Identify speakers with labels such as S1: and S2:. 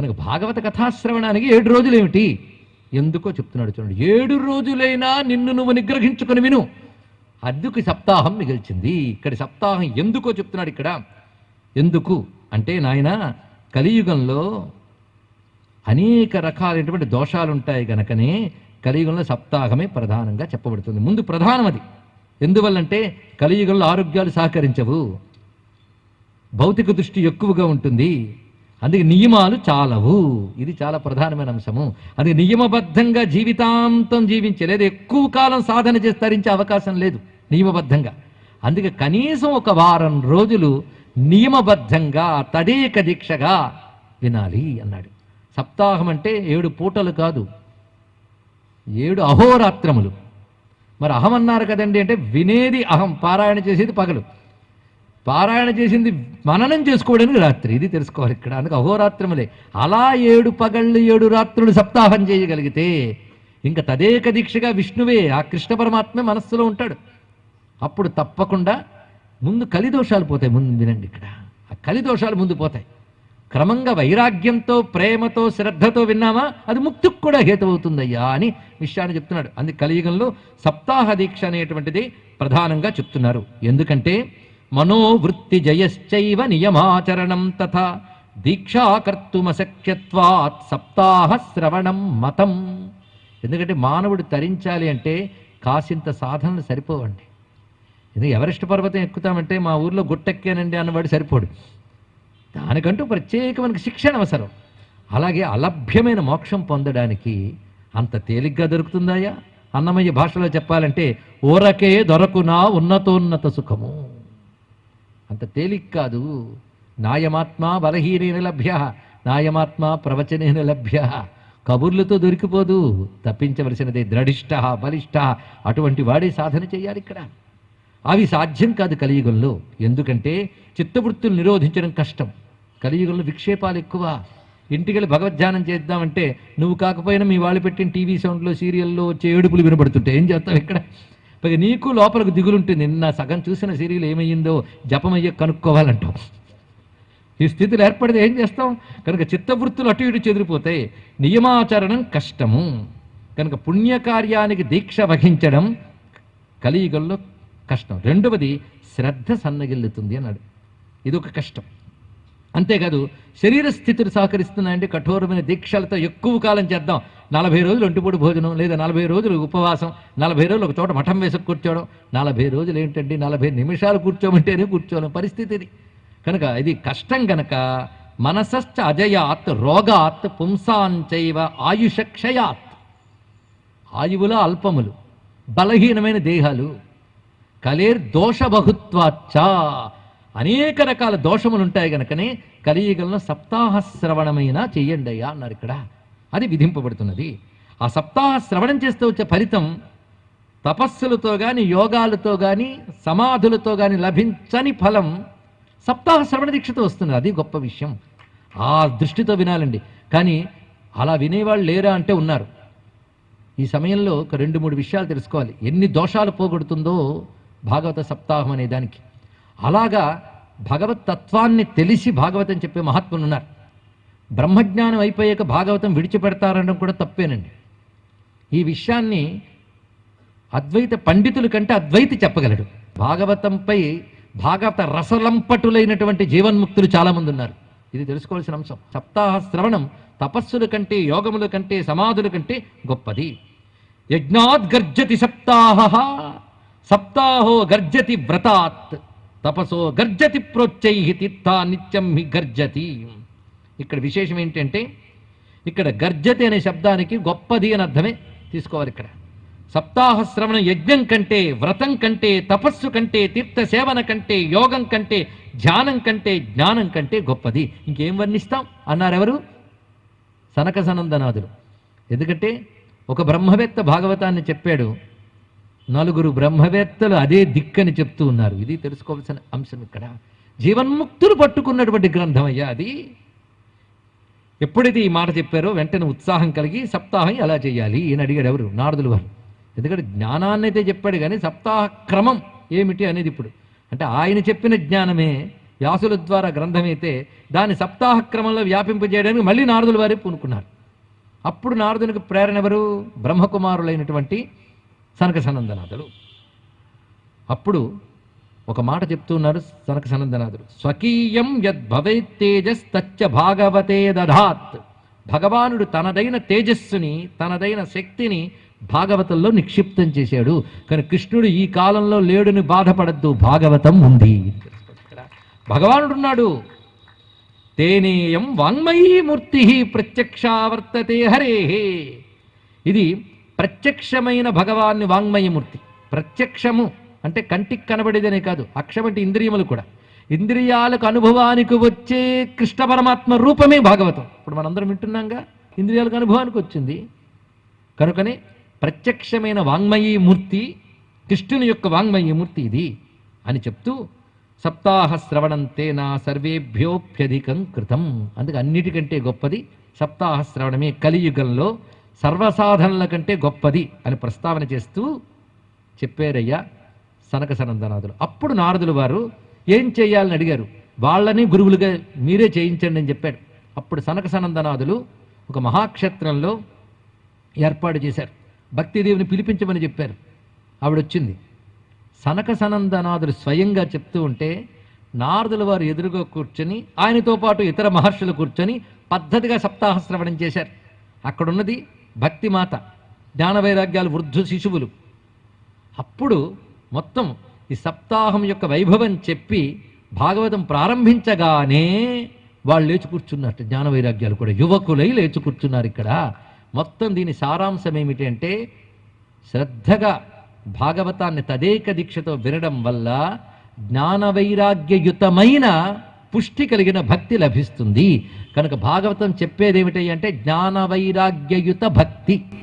S1: కనుక భాగవత కథాశ్రవణానికి ఏడు రోజులు ఏమిటి ఎందుకో చెప్తున్నాడు చూడండి. ఏడు రోజులైనా నిన్ను నువ్వు నిగ్రహించుకొని విను. అందుకు సప్తాహం మిగిల్చింది. ఇక్కడ సప్తాహం ఎందుకో చెప్తున్నాడు ఇక్కడ. ఎందుకు? అంటే నాయన కలియుగంలో అనేక రకాలైనటువంటి దోషాలు ఉంటాయి గనకనే కలియుగంలో సప్తాహమే ప్రధానంగా చెప్పబడుతుంది. ముందు ప్రధానం అది. ఎందువల్లంటే కలియుగంలో ఆరోగ్యాలు సహకరించవు. భౌతిక దృష్టి ఎక్కువగా ఉంటుంది. అందుకే నియమాలు చాలవు. ఇది చాలా ప్రధానమైన అంశము. అది నియమబద్ధంగా జీవితాంతం జీవించే లేదా ఎక్కువ కాలం సాధన చేసి తరించే అవకాశం లేదు నియమబద్ధంగా. అందుకే కనీసం ఒక వారం రోజులు నియమబద్ధంగా తదేక దీక్షగా వినాలి అన్నాడు. సప్తాహం అంటే ఏడు పూటలు కాదు. ఏడు అహోరాత్రములు. మరి అహం అన్నారు కదండి అంటే వినేది అహం పారాయణ చేసేది పగలు. పారాయణ చేసింది మననం చేసుకోవడానికి రాత్రి. ఇది తెలుసుకోవాలి ఇక్కడ. అందుకు అహోరాత్రములే. అలా ఏడు పగళ్ళు ఏడు రాత్రులు సప్తాహం చేయగలిగితే ఇంకా తదేక దీక్షగా విష్ణువే ఆ కృష్ణ పరమాత్మే మనస్సులో ఉంటాడు. అప్పుడు తప్పకుండా ముందు కలిదోషాలు పోతాయి. ముందు వినండి ఇక్కడ. ఆ కలిదోషాలు ముందు పోతాయి. క్రమంగా వైరాగ్యంతో ప్రేమతో శ్రద్ధతో విన్నామా? అది ముక్తికి కూడా హేతవుతుందయ్యా అని విషయాన్ని చెప్తున్నాడు. అందుకే కలియుగంలో సప్తాహ దీక్ష అనేటువంటిది ప్రధానంగా చెప్తున్నారు. ఎందుకంటే మనోవృత్తి జయశ్చైవ నియమాచరణం తథా దీక్షాకర్తుమశక్యత్వాత్ సప్తాహ శ్రవణం మతం. ఎందుకంటే మానవుడు తరించాలి అంటే కాసింత సాధనలు సరిపోవండి. ఎందుకు ఎవరెస్ట్ పర్వతం ఎక్కుతామంటే మా ఊర్లో గుట్టెక్కానండి అన్నవాడు సరిపోడు. దానికంటూ ప్రత్యేకమైన శిక్షణ అవసరం. అలాగే అలభ్యమైన మోక్షం పొందడానికి అంత తేలిగ్గా దొరుకుతుందాయా? అన్నమయ్య భాషలో చెప్పాలంటే ఓరకే దొరకునా ఉన్నతోన్నత సుఖము. అంత తేలిక్ కాదు. నాయమాత్మ బలహీనేన లభ్య నాయమాత్మ ప్రవచనైన లభ్య. కబుర్లతో దొరికిపోదు తప్పించవలసినదే ద్రడిష్ట బలిష్ట. అటువంటి వాడే సాధన చేయాలి ఇక్కడ. అవి సాధ్యం కాదు కలియుగంలో. ఎందుకంటే చిత్తవృత్తులు నిరోధించడం కష్టం. కలియుగంలో విక్షేపాలు ఎక్కువ. ఇంటికి వెళ్ళి భగవద్ధ్యానం చేద్దామంటే నువ్వు కాకపోయినా మీ వాళ్ళు పెట్టిన టీవీ సౌండ్లో సీరియల్లో వచ్చే ఏడుపులు వినబడుతుంటే ఏం చేస్తావు ఇక్కడ? పైగా నీకు లోపలకు దిగులుంటుంది నిన్న సగం చూసిన సీరియల్ ఏమయ్యిందో జపమయ్యే కనుక్కోవాలంటావు. ఈ స్థితిలో ఏర్పడితే ఏం చేస్తాం కనుక చిత్తవృత్తులు అటు ఇటు చెదిరిపోతాయి నియమాచరణం కష్టము. కనుక పుణ్యకార్యానికి దీక్ష వహించడం కలియుగంలో కష్టం. రెండవది శ్రద్ధ సన్నగిల్లుతుంది అన్నాడు. ఇది ఒక కష్టం. అంతేకాదు శరీర స్థితులు సహకరిస్తున్నాయంటే కఠోరమైన దీక్షలతో ఎక్కువ కాలం చేద్దాం. నలభై రోజులు ఒంటిపూడి భోజనం లేదా నలభై రోజులు ఉపవాసం నలభై రోజులు ఒక చోట మఠం వేసుకు కూర్చోవడం నలభై రోజులు ఏంటంటే నలభై నిమిషాలు కూర్చోమంటేనే కూర్చోవడం పరిస్థితి ఇది. కనుక ఇది కష్టం కనుక మనసశ్చ అజయాత్ రోగాత్ పుంసాంచైవ ఆయుషక్షయాత్. ఆయువుల అల్పములు బలహీనమైన దేహాలు కలేర్ దోషబహుత్వాచ్చ. అనేక రకాల దోషములు ఉంటాయి కనుకనే కలియుగంలో సప్తాహ శ్రవణమైన చెయ్యండి అయ్యా అన్నారు ఇక్కడ అది విధింపబడుతున్నది. ఆ సప్తాహ శ్రవణం చేస్తే వచ్చే ఫలితం తపస్సులతో కానీ యోగాలతో కానీ సమాధులతో కానీ లభించని ఫలం సప్తాహ శ్రవణ దీక్షతో వస్తుంది. అది గొప్ప విషయం. ఆ దృష్టితో వినాలండి. కానీ అలా వినేవాళ్ళు లేరా అంటే ఉన్నారు. ఈ సమయంలో ఒక రెండు మూడు విషయాలు తెలుసుకోవాలి. ఎన్ని దోషాలు పోగొడుతుందో భాగవత సప్తాహం అనే దానికి. అలాగా భగవత్ తత్వాన్ని తెలిసి భాగవతం చెప్పే మహాత్ములు ఉన్నారు. బ్రహ్మజ్ఞానం అయిపోయాక భాగవతం విడిచిపెడతారనడం కూడా తప్పేనండి. ఈ విషయాన్ని అద్వైత పండితుల కంటే అద్వైతి చెప్పగలడు. భాగవతంపై భాగవత రసలంపటులైనటువంటి జీవన్ముక్తులు చాలామంది ఉన్నారు. ఇది తెలుసుకోవాల్సిన అంశం. సప్తాహ శ్రవణం తపస్సుల కంటే యోగముల కంటే సమాధుల కంటే గొప్పది. యజ్ఞాత్ గర్జతి సప్తాహ సప్తాహో గర్జతి వ్రతాత్ తపసో గర్జతి ప్రోచ్చై తీర్థా నిత్యం హి గర్జతి. ఇక్కడ విశేషం ఏంటంటే ఇక్కడ గర్జతి అనే శబ్దానికి గొప్పది అని అర్థమే తీసుకోవాలి ఇక్కడ. సప్తాహ శ్రవణ యజ్ఞం కంటే వ్రతం కంటే తపస్సు కంటే తీర్థ సేవన కంటే యోగం కంటే ధ్యానం కంటే జ్ఞానం కంటే గొప్పది. ఇంకేం వర్ణిస్తాం? అన్నారెవరు? సనక సనందనాథుడు ఎందుకంటే ఒక బ్రహ్మవేత్త భాగవతాన్ని చెప్పాడు. నలుగురు బ్రహ్మవేత్తలు అదే దిక్కని చెప్తూ ఉన్నారు. ఇది తెలుసుకోవాల్సిన అంశం ఇక్కడ. జీవన్ముక్తులు పట్టుకున్నటువంటి గ్రంథం అయ్యా అది. ఎప్పుడైతే ఈ మాట చెప్పారో వెంటనే ఉత్సాహం కలిగి సప్తాహం ఎలా చేయాలి? అని అడిగాడు ఎవరు? నారదులు వారు. ఎందుకంటే జ్ఞానాన్ని అయితే చెప్పాడు కానీ సప్తాహ క్రమం ఏమిటి అనేది ఇప్పుడు. అంటే ఆయన చెప్పిన జ్ఞానమే వ్యాసుల ద్వారా గ్రంథమైతే దాన్ని సప్తాహ క్రమంలో వ్యాపింపజేయడానికి మళ్ళీ నారదుల వారే పూనుకున్నారు. అప్పుడు నారదునికి ప్రేరణ ఎవరు? బ్రహ్మకుమారులైనటువంటి సనక సనందనాథులు. అప్పుడు ఒక మాట చెప్తున్నారు సనక సనందనాథుడు. స్వకీయం యద్భవేత్ తేజస్ తచ్చ భాగవతే దధాత్. భగవానుడు తనదైన తేజస్సుని తనదైన శక్తిని భాగవతంలో నిక్షిప్తం చేశాడు. కానీ కృష్ణుడు ఈ కాలంలో లేడుని బాధపడద్దు భాగవతం ఉంది. భగవానుడున్నాడు. భగవానుడు ఉన్నాడు తేనేయం వాంగ్మయీ మూర్తి ప్రత్యక్షావర్తతే హరే. ఇది ప్రత్యక్షమైన భగవాన్ని వాంగ్మయమూర్తి ప్రత్యక్షము. అంటే కంటికి కనబడేదనే కాదు అక్షం అంటే ఇంద్రియములు కూడా. ఇంద్రియాలకు అనుభవానికి వచ్చే కృష్ణ పరమాత్మ రూపమే భాగవతం. ఇప్పుడు మనందరం వింటున్నాంగా ఇంద్రియాలకు అనుభవానికి వచ్చింది. కనుకనే ప్రత్యక్షమైన వాంగ్మయీ మూర్తి కృష్ణుని యొక్క వాంగ్మయీ మూర్తి ఇది అని చెప్తూ సప్తాహ శ్రవణంతే నా సర్వేభ్యోప్యధికం కృతం. అందుకే అన్నిటికంటే గొప్పది సప్తాహ శ్రవణమే కలియుగంలో సర్వసాధనల కంటే గొప్పది అని ప్రస్తావన చేస్తూ చెప్పారయ్యా. సనక సనందనాథులు. అప్పుడు నారదులు వారు ఏం చేయాలని అడిగారు? వాళ్ళని గురువులుగా మీరే చేయించండి అని చెప్పాడు అప్పుడు సనక సనందనాథులు ఒక మహాక్షేత్రంలో ఏర్పాటు చేశారు. భక్తిదేవిని పిలిపించమని చెప్పారు. ఆవిడ వచ్చింది సనక సనందనాథులు స్వయంగా చెప్తూ ఉంటే నారదుల వారు ఎదురుగా కూర్చొని ఆయనతో పాటు ఇతర మహర్షులు కూర్చొని పద్ధతిగా సప్తాహ శ్రవణం చేశారు. అక్కడున్నది భక్తిమాత జ్ఞాన వైరాగ్యాలు వృద్ధు శిశువులు. అప్పుడు మొత్తం ఈ సప్తాహం యొక్క వైభవం చెప్పి భాగవతం ప్రారంభించగానే వాళ్ళు లేచి కూర్చున్నట్టు జ్ఞాన వైరాగ్యాలు కూడా. యువకులై లేచి కూర్చున్నారు ఇక్కడ. మొత్తం దీని సారాంశం ఏమిటి అంటే శ్రద్ధగా భాగవతాన్ని తదేక దీక్షతో వినడం వల్ల జ్ఞాన వైరాగ్యయుతమైన పుష్టి కలిగిన భక్తి లభిస్తుంది. కనుక భాగవతం చెప్పేది ఏమిటి అంటే జ్ఞాన వైరాగ్యయుత భక్తి.